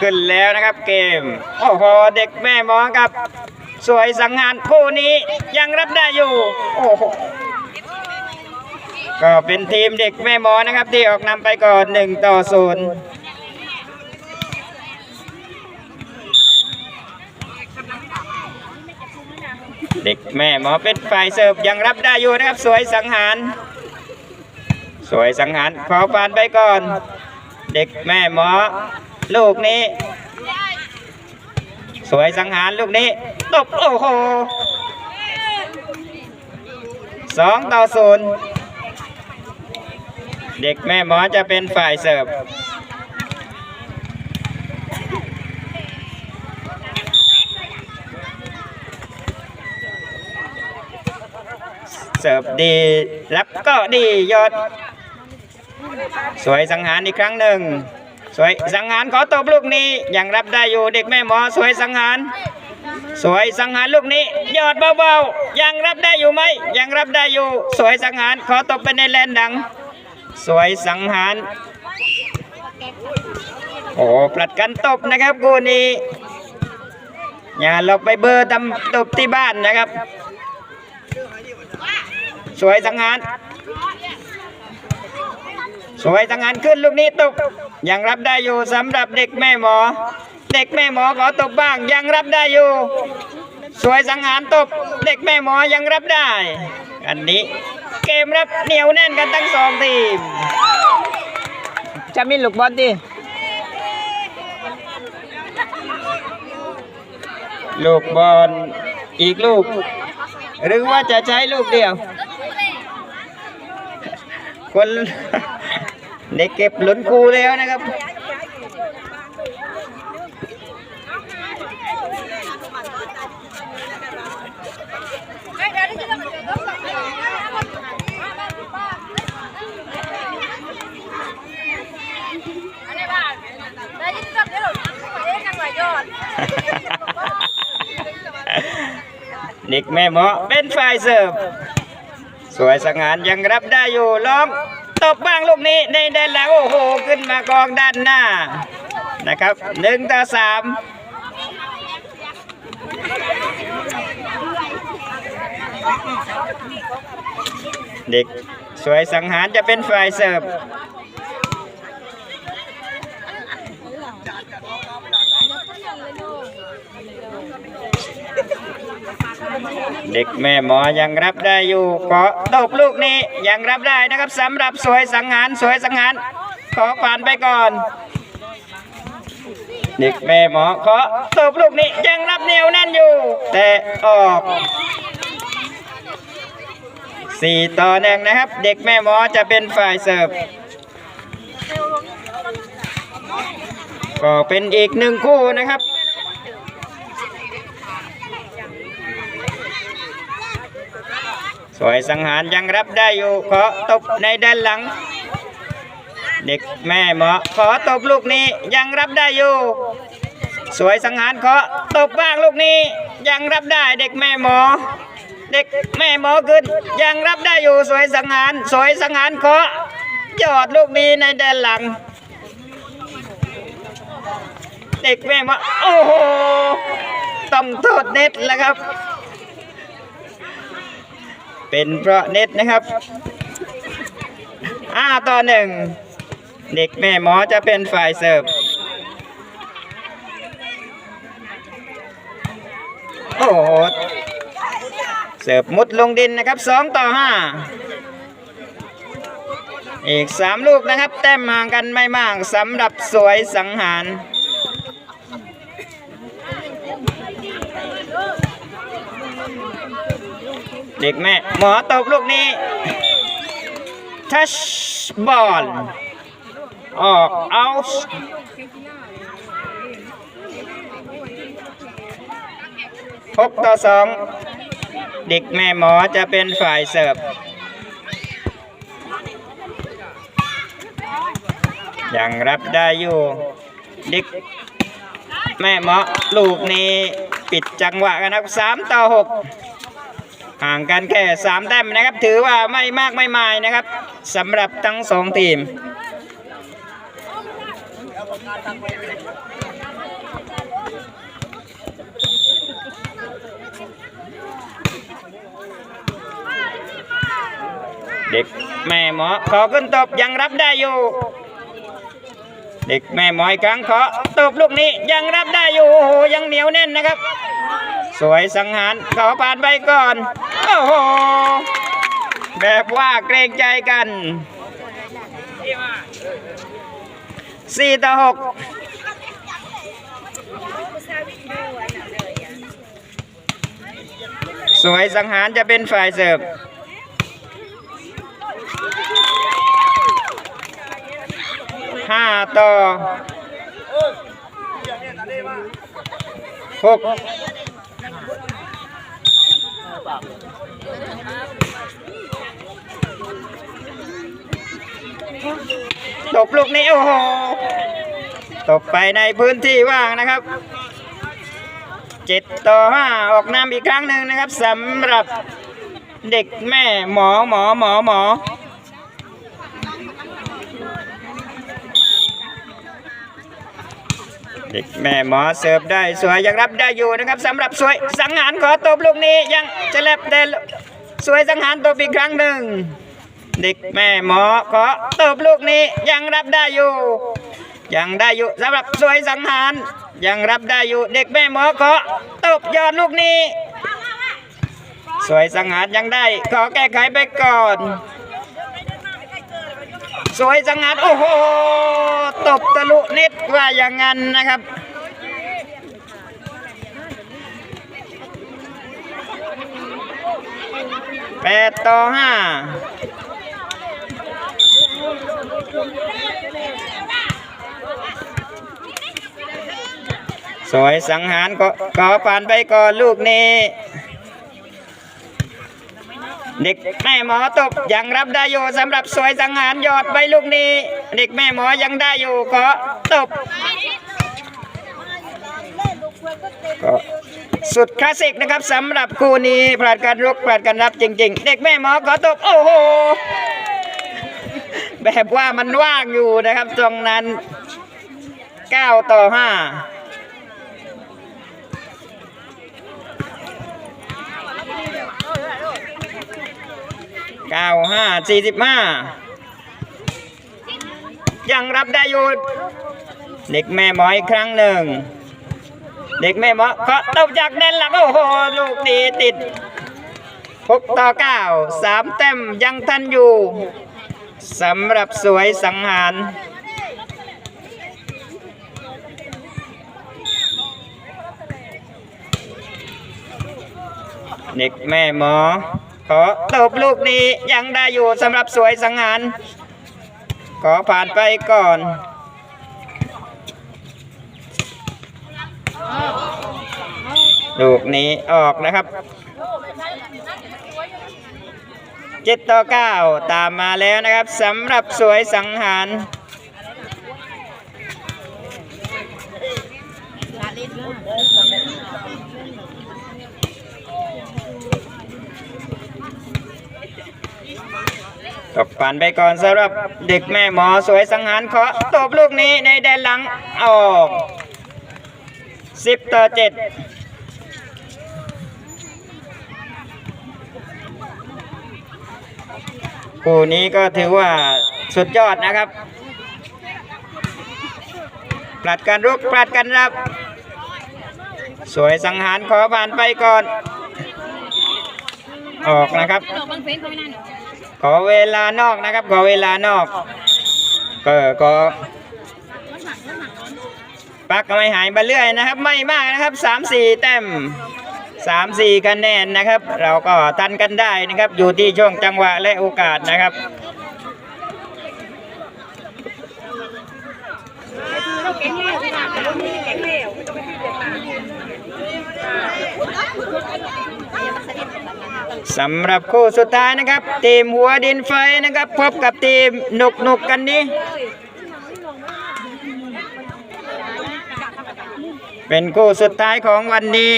ขึ้นแล้วนะครับเกม โอ้โห เด็กแม่มอครับ สวยสังหารคู่นี้ยังรับได้อยู่ โอ้โห ก็เป็นทีมเด็กแม่มอนะครับ ที่ออกนำไปก่อนหนึ่งต่อศูนย์เด็กแม่หมอเป็นฝ่ายเสิร์ฟยังรับได้อยู่นะครับ สวยสังหาร สวยสังหารขอผ่านไปก่อน เด็กแม่หมอ ลูกนี้ สวยสังหารลูกนี้ตบโอ้โหสองต่อศูนย์เด็กแม่หมอจะเป็นฝ่ายเสิร์ฟเสิร์ฟดีรับก็ดียอด สวยสังหารอีกครั้งหนึ่ง วยสังหารขอตบลูกนี้ยังรับได้อยู่เด็กแม่หมอสวยสังหาร สวยสังหารลูกนี้ยอดเบาๆยังรับได้อยู่ไหมยังรับได้อยู่ สวยสังหารขอตบไปในแลนดัง สวยสังหารโอ้ปลัดกันตบนะครับกูนี้อย่าเราไปเบอร์ตำตบที่บ้านนะครับ สวยสังหาร สวยสังหารขึ้นลูกนี้ตกยังรับได้อยู่สำหรับเด็กแม่หมอ เด็กแม่หมอขอตบบ้างยังรับได้อยู่ สวยสังหารตบเด็กแม่หมอยังรับได้ อันนี้เกมรับเหนียวแน่นกันทั้งสองทีมจะมีลูกบอลดิลูกบอลอีกลูก หรือว่าจะใช้ลูกเดียวคน ได้เก็บหลุนคูแล้วนะครับเด็กแม่หมอเป็นฝ่ายเสิร์ฟสวยสง่านยังรับได้อยู่ลอง ตบบ้างลูกนี้ในได้แล้วโอ้โหขึ้นมากองด้านหน้านะครับหนึ่งต่อสามเด็กสวยสังหารจะเป็นฝ่ายเสิร์ฟ เด็กแม่หมอยังรับได้อยู่ขอตบลูกนี้ยังรับได้นะครับสำหรับสวยสังหารสวยสังหารขอผ่านไปก่อน เด็กแม่หมอขอตบลูกนี้ยังรับเหนียวแน่นอยู่ แต่ออกสี่ต่อหนึ่งนะครับ เด็กแม่หมอจะเป็นฝ่ายเสิร์ฟก็เป็นอีกหนึ่งคู่นะครับ สวยสังหารยังรับได้อยู่ขอตบในด้านหลัง เด็กแม่หมอขอตบลูกนี้ยังรับได้อยู่ สวยสังหารขอตบบ้างลูกนี้ยังรับได้เด็กแม่หมอ เด็กแม่หมอขึ้นยังรับได้อยู่สวยสังหารสวยสังหารขอยอดลูกนี้ในด้านหลัง เด็กแม่หมอโอ้โหต้องโทษเน็ตแล้วครับ เป็นเพราะเน็ตนะครับอ้าต่อหนึ่งเด็กแม่หมอจะเป็นฝ่ายเสิร์ฟโอ้โหเสิร์ฟมุดลงดินนะครับสองต่อห้าอีกสามลูกนะครับ แต้มห่างกันไม่มากสำหรับสวยสังหาร เด็กแม่ หมอตบลูกนี้ ทัชบอล ออกเอาหกต่อสอง เด็กแม่หมอจะเป็นฝ่ายเสิร์ฟ ยังรับได้อยู่ เด็กแม่หมอลูกนี้ ปิดจังหวะกันนะครับสามต่อหก ห่างกันแค่สามแต้มนะครับ ถือว่าไม่มากไม่มายนะครับสำหรับทั้งสองทีมเด็กแม่หมอขอขึ้นตบยังรับได้อยู่ เด็กแม่หมออีกังขอตบลูกนี้ยังรับได้อยู่โอ้โหยังเหนียวแน่นนะครับ สวยสังหารขอผ่านไปก่อน โหแบบว่าเกรงใจกันสี่ต่อหกสวยสังหารจะเป็นฝ่ายเสิร์ฟห้าต่อหก ตบลูกนี้โอ้โหตบไปในพื้นที่ว่างนะครับเจ็ดต่อห้าออกนำอีกครั้งหนึ่งนะครับสำหรับเด็กแม่หมอหมอหมอหมอ เด็กแม่หมอเสิร์ฟได้สวยยังรับได้อยู่นะครับสำหรับสวยสังหารขอตบลูกนี้ยังจะแลบแต่สวยสังหารตบอีกครั้งหนึ่ง เด็กแม่หมอขอตบลูกนี้ยังรับได้อยู่ ยังได้อยู่สำหรับสวยสังหารยังรับได้อยู่ เด็กแม่หมอขอตบยอดลูกนี้ สวยสังหารยังได้ขอแก้ไขไปก่อน สวยสังหารโอ้โหตบตะลุนิดว่าอย่างนั้นนะครับแปดต่อห้าสวยสังหารก็ขอผ่านไปก่อนลูกนี้ เด็กแม่หมอตบยังรับได้อยู่สำหรับสวยสังหารยอดไปลูกนี้ เด็กแม่หมอยังได้อยู่ขอตบก็สุดคลาสสิกนะครับสำหรับคู่นี้ผลัดกันรุกผลัดกันรับจริง ๆ เด็กแม่หมอขอตบโอ้โหแบบว่ามันว่างอยู่นะครับตรงนั้น9ต่อ5 เก้าห้าสี่สิบห้ายังรับได้อยู่เด็กแม่หมออีกครั้งหนึ่ง เด็กแม่หมอก็ตบจากแดนหลังโอ้โหลูกนี้ติดหกต่อเก้าสามแต้มยังทันอยู่สำหรับสวยสังหารเด็กแม่หมอ ขอตบลูกนี้ยังได้อยู่สำหรับสวยสังหาร ขอผ่านไปก่อนลูกนี้ออกนะครับเจ็ดต่อเก้าตามมาแล้วนะครับสำหรับสวยสังหาร ตบผ่านไปก่อนสำหรับเด็กแม่หมอสวยสังหารขอตบลูกนี้ในแดนหลังออกสิบต่อเจ็ดคู่นี้ก็ถือว่าสุดยอดนะครับปลัดกันรุกปลัดกันรับ สวยสังหารขอผ่านไปก่อน ออกนะครับ ขอเวลานอกนะครับ ขอเวลานอกก็ก็ปักก็ไม่หายไปเรื่อยนะครับ ไม่มากนะครับสามสี่แต้มสามสี่คะแนนนะครับ เราก็ทันกันได้นะครับ อยู่ที่ช่วงจังหวะและโอกาสนะครับ สำหรับคู่สุดท้ายนะครับ ทีมหัวดินไฟนะครับ พบกับทีมหนุกหนุกกันนี้ เป็นคู่สุดท้ายของวันนี้